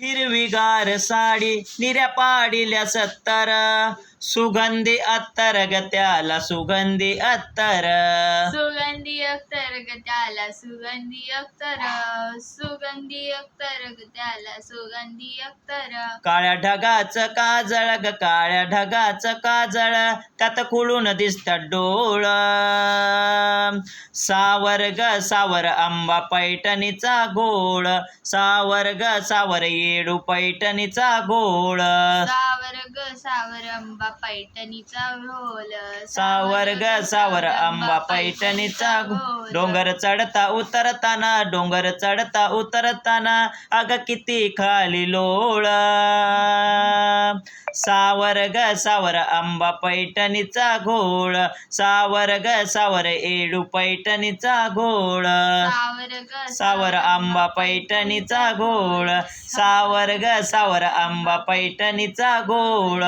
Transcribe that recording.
हिरवीगार साडी निऱ्या पाडिल्या सत्तर. सुगंधी अत्तर ग त्याला सुगंधी अत्तर. सुगंधी अख्तर ग त्याला सुगंधी अख्तर सुगंधी अख्तर ग त्याला सुगंधी अख्तर काळ्या ढगाचं काजळ ग काळ्या ढगाचं काजळ. त्यात खुळून दिसत डोळ. सावर ग सावर आंबा पैठणीचा गोळ. सावर ग सावर येडू पैठणीचा गोळ. सावर ग सावर आंबा पैठणीचा घोल सावर ग सावर आंबा पैठणीचा डोंगर चढता उतरताना डोंगर चढता उतरताना अग किती खाली लोळ. सावर ग सावर आंबा पैठणीचा घोळ सावर ग सावर एडू पैठणीचा घोळ सावर आंबा पैठणीचा घोळ सावर ग सावर आंबा पैठणीचा घोळ